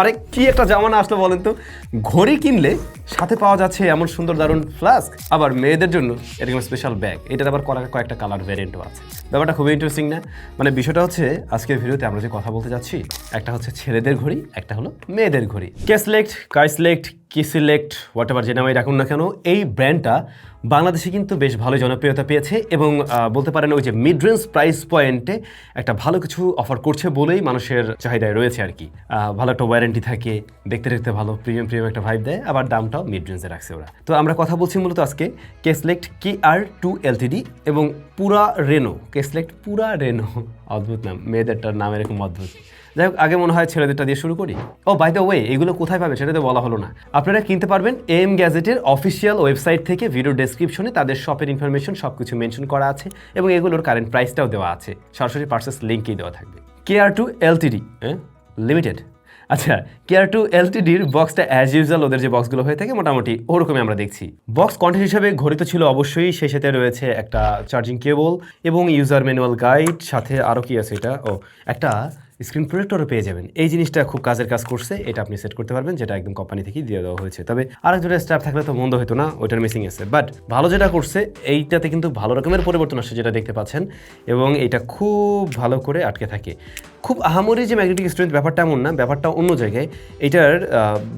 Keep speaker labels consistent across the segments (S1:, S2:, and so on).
S1: আরে, কি একটা জামানা আসলো বলেন তো? ঘড়ি কিনলে সাথে পাওয়া যাচ্ছে এমন সুন্দর দারুণ ফ্লাস্ক আবার মেয়েদের জন্য এরকম স্পেশাল ব্যাগ এটার আবার কয়েকটা কালার ভ্যারিয়েন্টও আছে। ব্যাপারটা খুবই ইন্টারেস্টিং না? মানে বিষয়টা হচ্ছে, আজকের ভিডিওতে আমরা যে কথা বলতে যাচ্ছি, একটা হচ্ছে ছেলেদের ঘড়ি, একটা হলো মেয়েদের ঘড়ি। কে সিলেক্ট কাই সিলেক্ট কি সিলেক্ট হোয়াট এভার যে নামে রাখুন না কেন, এই ব্র্যান্ডটা বাংলাদেশে কিন্তু বেশ ভালো জনপ্রিয়তা পেয়েছে এবং বলতে পারেন ওই যে মিড রেঞ্জ প্রাইস পয়েন্টে একটা ভালো কিছু অফার করছে বলেই মানুষের চাহিদায় রয়েছে আর কি। ভালো একটা ওয়ারেন্টি থাকে, দেখতে দেখতে ভালো প্রিমিয়াম প্রিমিয়াম একটা ভাইব দেয়, আবার দামটাও মিড রেঞ্জে রাখছে ওরা। তো আমরা কথা বলছি মূলত আজকে K select K R two LTD এবং পুরা রেনো কে সিলেক্ট পুরা রেনো অদ্ভুত নাম, মেয়েদেরটার নাম এরকম অদ্ভুত। যাই আগে মনে হয় ছেলেদেরটা দিয়ে শুরু করি। ও বাই দ্য ওয়ে এগুলো কোথায় পাবে সেটা তো বলা হলো না। আপনারা কিনতে পারবেন এম গ্যাজেটের অফিসিয়াল ওয়েবসাইট থেকে ভিডিও ডেসক্রিপশনে তাদের শপের ইনফরমেশন সব কিছু মেনশন করা আছে এবং এগুলোর কারেন্ট প্রাইসটাও দেওয়া আছে। সরাসরি পার্সেস লিঙ্কই দেওয়া থাকবে। K R two LTD limited আচ্ছা কেয়ার টু এলটিডির বক্সটা অ্যাজ ইউজুয়াল ওদের যে বক্সগুলো হয়ে থাকে মোটামুটি ওরকমই আমরা দেখছি। বক্স কন্টেন্ট হিসেবে ঘড়ি তো ছিল অবশ্যই, সেই সাথে রয়েছে একটা চার্জিং কেবল এবং ইউজার ম্যানুয়াল গাইড সাথে আরও কি আছে এটা? ও, একটা স্ক্রিন প্রোটেক্টরও পেয়ে যাবেন। এই জিনিসটা খুব কাজের কাজ করছে, এটা আপনি সেট করতে পারবেন, যেটা একদম কোম্পানি থেকেই দিয়ে দেওয়া হয়েছে। তবে আরেকজনের স্টাফ থাকলে তো মন্দ হতো না, ওইটার মিসিং আছে। বাট ভালো যেটা করছে, এইটাতে কিন্তু ভালো রকমের পরিবর্তন আসছে, যেটা দেখতে পাচ্ছেন, এবং এটা খুব ভালো করে আটকে থাকে। খুব আহামরি যে ম্যাগনেটিক স্ট্রেন্থ ব্যাপারটা এমন না, ব্যাপারটা অন্য জায়গায়। এটার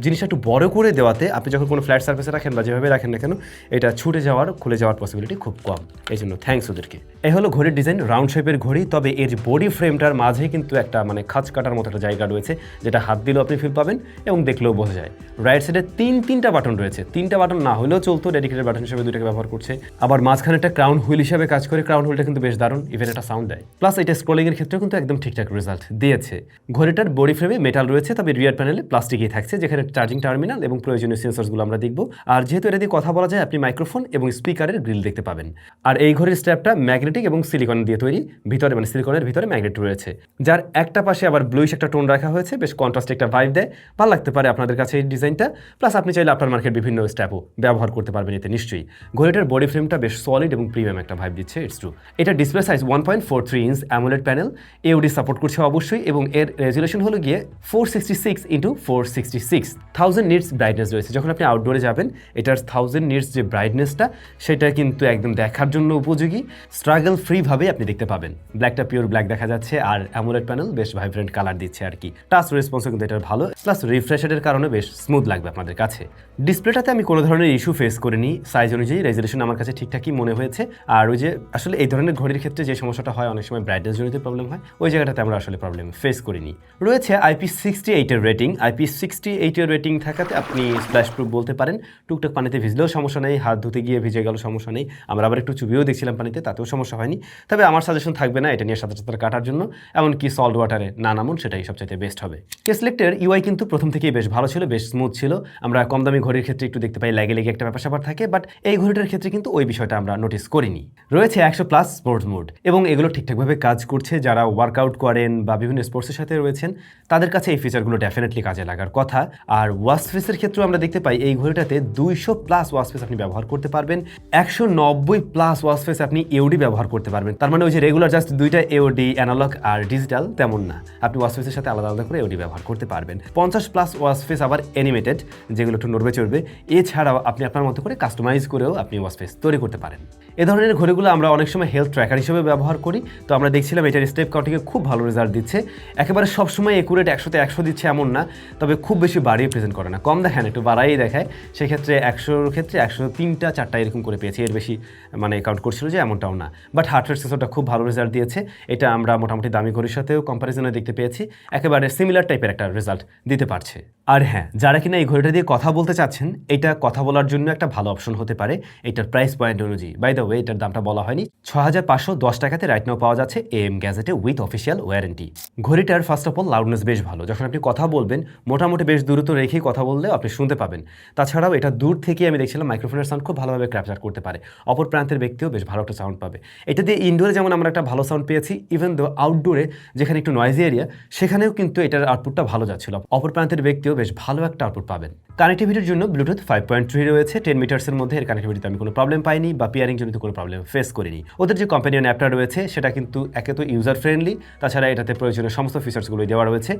S1: জিনিসটা একটু বড় করে দেওয়াতে আপনি যখন কোনো ফ্ল্যাট সার্ফেসে রাখেন বা যেভাবে রাখেন না কেন, এটা ছুটে যাওয়ার, খুলে যাওয়ার পসিবিলিটি খুব কম। এই জন্য থ্যাংকস ওদেরকে। এই হলো ঘড়ির ডিজাইন রাউন্ড শেপের ঘড়ি, তবে এর বডি ফ্রেমটার মাঝে কিন্তু একটা মানে খাঁচ কাটার মতো একটা জায়গা রয়েছে, যেটা হাত দিলেও আপনি ফিল পাবেন এবং দেখলেও বোঝা যায়। রাইট সাইডে তিন, তিনটা বাটন রয়েছে। তিনটা বাটন না হলেও চলতো ডেডিকেটেড বাটন হিসেবে দুটাকে ব্যবহার করছে। আবার মাঝখানে একটা ক্রাউন হুইল হিসেবে কাজ করে ক্রাউন হুইলটা কিন্তু বেশ দারুণ ইভেন একটা সাউন্ড দেয়। প্লাস এটা স্ক্রলিং এর ক্ষেত্রেও কিন্তু একদম ঠিকঠাক রেজাল্ট দিয়েছে। ঘড়িটার বডি ফ্রেমে মেটাল রয়েছে, তবে রিয়ার প্যানেলে প্লাস্টিকই থাকছে, যেখানে চার্জিং টার্মিনাল এবং প্রয়োজনীয় সেন্সরসগুলো আমরা দেখব। আর যেহেতু এটা দিয়ে কথা বলা যায়, আপনি মাইক্রোফোন এবং স্পিকারের গ্রিল দেখতে পাবেন। আর এই ঘড়ির স্ট্র্যাপটা ম্যাগনেটিক এবং সিলিকন দিয়ে তৈরি, ভিতরে মানে সিলিকনের ভিতরে ম্যাগনেট রয়েছে। যার একটা পাশে আবার ব্লুইশ একটা টোন রাখা হয়েছে, বেশ কন্ট্রাস্ট একটা ভাইব দেয়। ভালো লাগতে পারে আপনাদের কাছে এই ডিজাইনটা। প্লাস আপনি চাইলে আপনার মার্কেট বিভিন্ন স্ট্যাপও ব্যবহার করতে পারবেন এতে নিশ্চয়ই। ঘড়িটার বডি ফ্রেমটা বেশ সলিড এবং প্রিমিয়াম একটা ভাইব দিচ্ছে ইটস ট্রু এটা display size one point four three inch AMOLED panel AOD support করছে অবশ্যই এবং এর রেজুলেশন হলো গিয়ে four sixty six into four sixty six thousand nits brightness রয়েছে। যখন আপনি আউটডোরে যাবেন, এটার থাউজেন্ড নিটস যে ব্রাইটনেসটা সেটা কিন্তু একদম দেখার জন্য উপযোগী। স্ট্রাগল ফ্রিভাবে আপনি দেখতে পাবেন। ব্ল্যাকটা পিওর ব্ল্যাক দেখা যাচ্ছে আর অ্যামোলেড প্যানেল বেশ ভাইব্রেন্ট কালার দিচ্ছে আর কি। টাচ রেসপন্সও কিন্তু এটার ভালো। প্লাস রিফ্রেশারের কারণে বেশ স্মুথ লাগবে আপনাদের কাছে। ডিসপ্লেটাতে আমি কোনো ধরনের ইস্যু ফেস করিনি। সাইজ অনুযায়ী রেজলিউশন আমার কাছে ঠিকঠাকই মনে হয়েছে। আর ওই যে আসলে এই ধরনের ঘড়ির ক্ষেত্রে যে সমস্যাটা হয়, অনেক সময় ব্রাইটনেস জনিত প্রবলেম হয়। ওই জায়গাটাতে আমরা আসলে প্রবলেম ফেস করিনি। রয়েছে আইপি সিক্সটি এইটের রেটিং আইপি সিক্সটি এইটের রেটিং থাকাতে আপনি স্প্ল্যাশ প্রুফ বলতে পারেন। টুকটাক পানিতে ভিজলেও সমস্যা নেই, হাত ধুতে গিয়ে ভিজে গেল সমস্যা নেই। আমরা আবার একটু চুবিও দেখছিলাম পানিতে, তাতেও সমস্যা হয়নি। তবে আমার সাজেশন থাকবে না, এটা নিয়ে সাঁতার সাঁতার কাটার জন্য। এমনকি সল্ট ওয়াটারে না নামুন, সেটাই সবচাইতে বেস্ট হবে। কেসলেক্টের ইউআই কিন্তু প্রথম থেকেই বেশ ভালো ছিল, বেশ স্মুথ ছিল। আমরা কম দামি ঘড়ির ক্ষেত্রে একটু দেখতে পাই, লাগে লেগে একটা ব্যাপার থাকে বাট এই ঘড়িটার ক্ষেত্রে কিন্তু ওই বিষয়টা আমরা নোটিস করিনি। রয়েছে একশো প্লাস স্পোর্টস মোড এবং এগুলো ঠিকঠাকভাবে কাজ করছে। যারা ওয়ার্কআউট করেন বা বিভিন্ন স্পোর্টসের সাথে রয়েছেন, তাদের কাছে এই ফিচারগুলো ডেফিনেটলি কাজে লাগার কথা। আর ওয়াশ ফেসের ক্ষেত্রেও আমরা দেখতে পাই, এই ঘড়িটাতে দুইশো প্লাস ওয়াশ ফেস আপনি ব্যবহার করতে পারবেন। একশো নব্বই প্লাস ওয়াশ ফেস আপনি এওডি ব্যবহার করতে পারবেন। তার মানে ওই যে রেগুলার জাস্ট দুইটা এওডি অ্যানালগ আর ডিজিটাল তেমন না। আপনি ওয়াশ ফেসের সাথে আলাদা আলাদা করে এওডি ব্যবহার করতে পারবেন। পঞ্চাশ প্লাস ওয়াশ ফেস আবার অ্যানিমেটেড যেগুলো একটু নড়বে চড়বে। এছাড়াও আপনি আপনার মতো করে কাস্টমাইজ করেও আপনি ওয়াশ ফেস তৈরি করতে পারেন। এ ধরনের ঘড়িগুলো আমরা অনেক সময় হেলথ ট্র্যাকার হিসেবে ব্যবহার করি। তো আমরা দেখছিলাম এটার স্টেপ কাউন্টিংয়ে খুব ভালো রেজাল্ট দিচ্ছে। একেবারে সবসময় একুরেট একশোতে একশো দিচ্ছে এমন না, তবে খুব বেশি বাড়িয়ে প্রেজেন্ট করে না। কম দেখেন একটু বাড়াই দেখায়। সেক্ষেত্রে একশোর ক্ষেত্রে একশো তিনটা, চারটা এরকম করে পেয়েছে। এর বেশি মানে কাউন্ট করছিল যে এমনটাও না। বাট হার্ট রেট সেন্সরটা খুব ভালো রেজাল্ট দিয়েছে। এটা আমরা মোটামুটি দামি ঘড়ির সাথেও কম্পারিজনে দেখতে পেয়েছি। একেবারে সিমিলার টাইপের একটা রেজাল্ট দিতে পারছে। আর হ্যাঁ যারা কিনা এই ঘড়িটা দিয়ে কথা বলতে চাচ্ছেন, এটা কথা বলার জন্য একটা ভালো অপশন হতে পারে। এটার প্রাইস পয়েন্ট অনুযায়ী। বাই দ্য ওয়ে এটার দামটা বলা হয়নি। ছ হাজার পাঁচশো দশ টাকাতে রাইট নাও পাওয়া যাচ্ছে এ এম গ্যাজেটে উইথ অফিসিয়াল ওয়ারেন্টি ঘড়িটার ফার্স্ট অফ অল লাউডনেস বেশ ভালো। যখন আপনি কথা বলবেন, মোটামুটি বেশ দূরত্ব রেখেই কথা বললেও আপনি শুনতে পাবেন। তাছাড়াও এটা দূর থেকে আমি দেখছিলাম মাইক্রোফোনের সাউন্ড খুব ভালোভাবে ক্যাপচার করতে পারে। অপর প্রান্তের ব্যক্তিও বেশ ভালো একটা সাউন্ড পাবে। এটা দিয়ে ইনডোরে যেমন আমরা একটা ভালো সাউন্ড পেয়েছি ইভেন দো আউটডোরে যেখানে একটু নয়েজি এরিয়া সেখানেও কিন্তু এটার আউটপুটটা ভালো যাচ্ছিল। অপর প্রান্তের ব্যক্তিও বেশ ভালো একটা আউটপুট পাবেন। কানেক্টিভিটির জন্য ব্লুটুথ ফাইভ পয়েন্ট থ্রি রয়েছে টেন মিটার্সের মধ্যে এর কানেক্টিভিটিতে আমি কোনো প্রবলেম পাইনি বা পিয়ারিং জনিত কোনো প্রবলেম ফেস করিনি। ওদের যে কোম্পানিয়ান অ্যাপটা রয়েছে, সেটা কিন্তু একে তো ইউজার ফ্রেন্ডলি তাছাড়া এটাতে প্রয়োজনীয় সমস্ত ফিচার্সগুলো দেওয়া রয়েছে।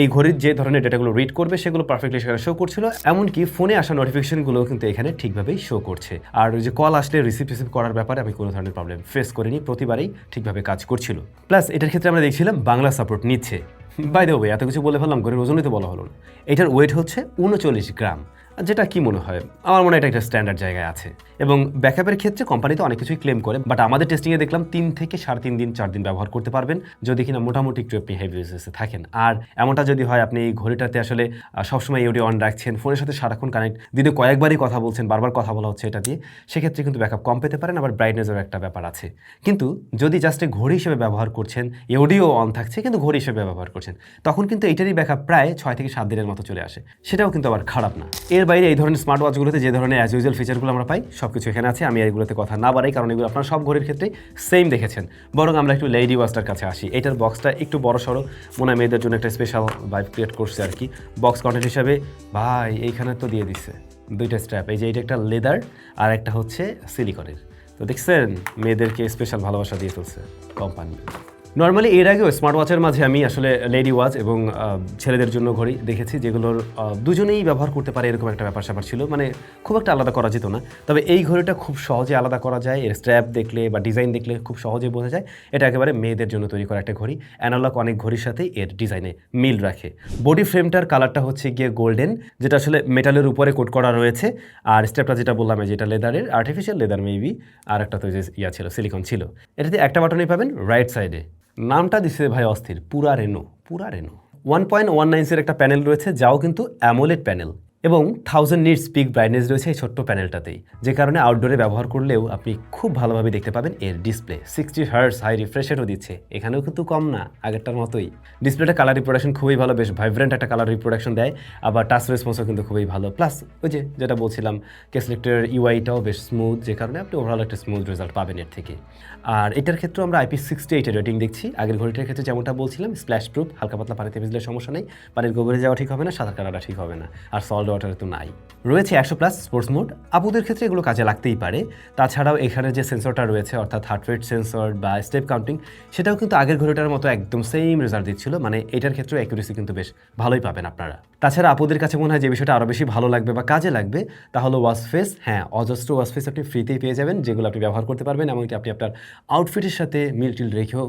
S1: এই ঘড়ির যে ধরনের ডেটাগুলো রিড করবে, সেগুলো পারফেক্টলি সেখানে শো করছিল, এমনকি ফোনে আসা নোটিফিকেশনগুলো কিন্তু এখানে ঠিকভাবেই শো করছে। আর যে কল আসলে রিসিভ রিসিভ করার ব্যাপারে আমি কোনো ধরনের প্রবলেম ফেস করিনি, প্রতিবারই ঠিকভাবে কাজ করছিল। প্লাস এটার ক্ষেত্রে আমরা দেখছিলাম বাংলা সাপোর্ট নিচ্ছে। বাই দ্য ওয়ে এত কিছু বলে ফেললাম ঘরের ওজনই তো বলা হলো না। এটার ওয়েট হচ্ছে উনচল্লিশ গ্রাম। যেটা কি মনে হয়? আমার মনে হয় এটা একটা স্ট্যান্ডার্ড জায়গায় আছে। এবং ব্যাকআপের ক্ষেত্রে কোম্পানি তো অনেক কিছুই ক্লেম করে বাট আমাদের টেস্টিংয়ে দেখলাম তিন থেকে সাড়ে তিন দিন, চার দিন ব্যবহার করতে পারবেন, যদি কিনা মোটামুটি একটু আপনি হেভি ইউজেসে থাকেন। আর এমনটা যদি হয়, আপনি এই ঘড়িটাতে আসলে সবসময় ইউডি অন রাখছেন ফোনের সাথে সারাক্ষণ কানেক্ট দিনে কয়েকবারই কথা বলছেন, বারবার কথা বলা হচ্ছে এটা দিয়ে, সেক্ষেত্রে কিন্তু ব্যাকআপ কম পেতে পারেন, আবার ব্রাইটনেসের একটা ব্যাপার আছে। কিন্তু যদি জাস্ট ঘড়ি হিসেবে ব্যবহার করছেন এডিও অন থাকছে, কিন্তু ঘড়ি হিসেবে ব্যবহার করছেন, তখন কিন্তু এটারই ব্যাকআপ প্রায় ছয় থেকে সাত দিনের মতো চলে আসে। সেটাও কিন্তু আবার খারাপ না। এর বাইরে এই ধরনের স্মার্ট ওয়াচগুলোতে যে ধরনের অ্যাজ ইউজুয়াল ফিচারগুলো আমরা পাই সব কিছু এখানে আছে। আমি এগুলোতে কথা না বাড়াই, কারণ এগুলো আপনারা সব ঘড়ির ক্ষেত্রে সেম দেখেছেন। বরং আমরা একটু লেডি ওয়াচটার কাছে আসি। এটার বক্সটা একটু বড় সড়ো। মনে হয় মেয়েদের জন্য একটা স্পেশাল ভাইব ক্রিয়েট করছে আর কি। বক্স কন্টেন্ট হিসাবে, ভাই, এইখানে তো দিয়ে দিচ্ছে দুইটা স্ট্র্যাপ এই যে এটা একটা লেদার আর একটা হচ্ছে সিলিকনের তো দেখছেন, মেয়েদেরকে স্পেশাল ভালোবাসা দিয়ে ফেলছে কোম্পানি নর্মালি এর আগেও স্মার্ট ওয়াচের মাঝে আমি আসলে লেডি ওয়াচ এবং ছেলেদের জন্য ঘড়ি দেখেছি, যেগুলোর দুজনেই ব্যবহার করতে পারে এরকম একটা ব্যাপার স্যাপার ছিল। মানে খুব একটা আলাদা করা যেত না। তবে এই ঘড়িটা খুব সহজে আলাদা করা যায়। এর স্ট্র্যাপ দেখলে বা ডিজাইন দেখলে খুব সহজে বোঝা যায়। এটা একেবারে মেয়েদের জন্য তৈরি করা একটা ঘড়ি। অ্যানালগ অনেক ঘড়ির সাথে এর ডিজাইনে মিল রাখে। বডি ফ্রেমটার কালারটা হচ্ছে গিয়ে গোল্ডেন যেটা আসলে মেটালের উপরে কোট করা রয়েছে। আর স্ট্র্যাপটা যেটা বললাম যেটা লেদারের আর্টিফিশিয়াল লেদার মেবি আর একটা তো যে ইয়া ছিল সিলিকন ছিল। এটাতে একটা বাটনই পাবেন রাইট সাইডে নামটা দিছে ভাই অস্থির পুরা রেনো পুরা রেনো ওয়ান পয়েন্ট ওয়ান নাইন্সের একটা প্যানেল রয়েছে, যাও কিন্তু অ্যামোলেড প্যানেল এবং থাউজেন্ড নিট স্পিক ব্রাইটনেস রয়েছে এই ছোট্ট প্যানেলটাতেই যে কারণে আউটডোরে ব্যবহার করলেও আপনি খুব ভালোভাবে দেখতে পাবেন এর ডিসপ্লে সিক্সটি হার্স হাই রিফ্রেশেরও দিচ্ছে। এখানেও কিন্তু কম না, আগেরটার মতোই। ডিসপ্লেটা কালার রিপ্রোডাকশন খুবই ভালো, বেশ ভাইব্রেন্ট একটা কালার রিপ্রোডাকশন দেয়, আবার টাচ রেসপন্সও কিন্তু খুবই ভালো। প্লাস ওই যে যেটা বলছিলাম কেসলেক্টের ইউআইটাও বেশ স্মুথ যে কারণে আপনি ওভারঅল একটা স্মুথ রেজাল্ট পাবেন এর থেকে। আর এটার ক্ষেত্রে আমরা আইপি সিক্সটি এইটের রেটিং দেখছি। আগের ঘড়িটার ক্ষেত্রে যেমনটা বলছিলাম স্প্ল্যাশ প্রুফ হালকা পাতলা পানিতে ভিজলে সমস্যা নেই, পানির গোবরে যাওয়া ঠিক হবে না, সাঁতার কাটাটা ঠিক হবে না। আর সল্ট ওয়াটারে তো নাই। রয়েছে একশো প্লাস স্পোর্টস মোড আপুদের ক্ষেত্রে এগুলো কাজে লাগতেই পারে। তাছাড়াও এখানে যে সেন্সরটা রয়েছে, অর্থাৎ হার্ট রেট সেন্সর বা স্টেপ কাউন্টিং সেটাও কিন্তু আগের ঘড়িটার মতো একদম সেম রেজাল্ট দিচ্ছিল। মানে এটার ক্ষেত্রে অ্যাকুরেসি কিন্তু বেশ ভালোই পাবেন আপনারা। তাছাড়া আপুদের কাছে মনে হয় যে বিষয়টা আরও বেশি ভালো লাগবে বা কাজে লাগবে, তাহলে ওয়াশ ফেস হ্যাঁ অজস্র ওয়াশ ফেস আপনি ফ্রিতেই পেয়ে যাবেন, যেগুলো আপনি ব্যবহার করতে পারবেন, এমনকি আপনি আপনার আউটফিটের সাথে মিল টিল রেখেও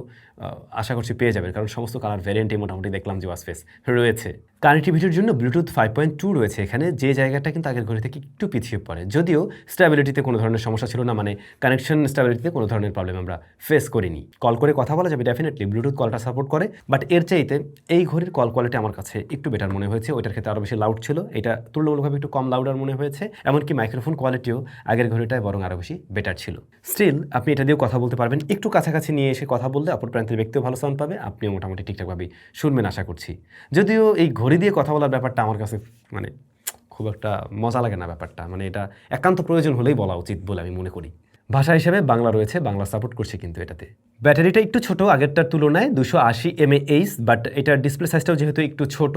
S1: আশা করছি পেয়ে যাবেন। কারণ সমস্ত কালার ভ্যারিয়েন্টই মোটামুটি দেখলাম যে ওয়াশ ফেস রয়েছে। কানেক্টিভিটির জন্য ব্লুটুথ ফাইভ পয়েন্ট টু রয়েছে এখানে। যে জায়গাটা কিন্তু আগের ঘড়ি থেকে একটু পিছিয়ে পড়ে। যদিও স্ট্যাবিলিটিতে কোনো ধরনের সমস্যা ছিল না মানে কানেকশন স্ট্যাবিলিটিতে কোনো ধরনের প্রবলেম আমরা ফেস করিনি। কল করে কথা বলা যাবে ডেফিনেটলি ব্লুটুথ কলটা সাপোর্ট করে। বাট এর চাইতে এই ঘড়ির কল কোয়ালিটি আমার কাছে একটু বেটার মনে হয়েছে। ওইটার ক্ষেত্রে আরও বেশি লাউড ছিল। এটা তুলনামূলকভাবে একটু কম লাউডার মনে হয়েছে। এমনকি মাইক্রোফোন কোয়ালিটিও আগের ঘড়িটায় বরং আরও বেশি বেটার ছিল। স্টিল আপনি এটা দিয়েও কথা বলতে পারবেন। একটু কাছাকাছি নিয়ে এসে কথা বললে অপর প্রান্তের ব্যক্তিও ভালো সাউন্ড পাবে। আপনিও মোটামুটি ঠিকঠাকভাবে শুনবেন, আশা করছি। যদিও এই ঘড়ি দিয়ে কথা বলার ব্যাপারটা আমার কাছে মানে খুব একটা মজা লাগে না ব্যাপারটা। মানে এটা একান্ত প্রয়োজন হলেই বলা উচিত বলে আমি মনে করি। ভাষা হিসেবে বাংলা রয়েছে, বাংলা সাপোর্ট করছে কিন্তু এটাতে। ব্যাটারিটা একটু ছোট, আগেরটার তুলনায় দুশো আশি এমএএইচ বাট এটার ডিসপ্লে সাইজটাও যেহেতু একটু ছোট,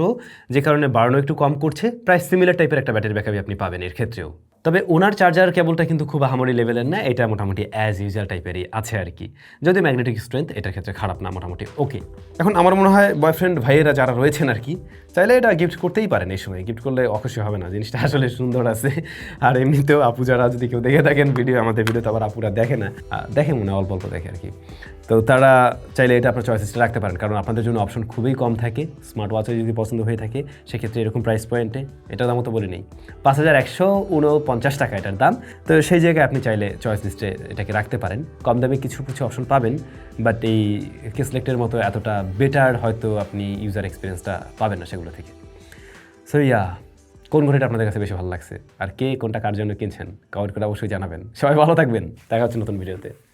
S1: যে কারণে বাড়ানো একটু কম করছে, প্রায় সিমিলার টাইপের একটা ব্যাটারি ব্যাকআপ আপনি পাবেন এর ক্ষেত্রেও। তবে ওনার চার্জার কেবলটা কিন্তু খুব আহামরি লেভেলের না, এটা মোটামুটি অ্যাজ ইউজুয়াল টাইপেরই আছে আর কি। যদি ম্যাগনেটিক স্ট্রেংথ এটার ক্ষেত্রে খারাপ না, মোটামুটি ওকে এখন আমার মনে হয় বয়ফ্রেন্ড ভাইয়েরা যারা রয়েছেন আর কি, চাইলে এটা গিফট করতেই পারেন এই সময়। গিফট করলে অখুশি হবে না, জিনিসটা আসলে সুন্দর আছে। আর এমনিতেও আপু যারা যদি কেউ দেখে থাকেন ভিডিও আমাদের ভিডিও তো আবার আপুরা দেখে না। দেখে মনে অল্প অল্প দেখে আর কি। তো তারা চাইলে এটা আপনার চয়েসেসটা রাখতে পারেন। কারণ আপনাদের জন্য অপশন খুবই কম থাকে স্মার্ট ওয়াচও যদি পছন্দ হয়ে থাকে, সেক্ষেত্রে এরকম প্রাইস পয়েন্টে এটার দামও তো বলি নেই। পাঁচ হাজার একশো উনপঞ্চাশ টাকা এটার দাম। তো সেই জায়গায় আপনি চাইলে চয়েস লিস্টে এটাকে রাখতে পারেন। কম দামে কিছু কিছু অপশন পাবেন বাট এই কেসলেক্টের মতো এতটা বেটার হয়তো আপনি ইউজার এক্সপিরিয়েন্সটা পাবেন না সেগুলো থেকে। সো ইয়া কোন ঘড়িটা আপনাদের কাছে বেশি ভালো লাগছে? আর কে, কোনটা কার জন্য কিনছেন? কমেন্ট করে অবশ্যই জানাবেন। সবাই ভালো থাকবেন। দেখা হচ্ছে নতুন ভিডিওতে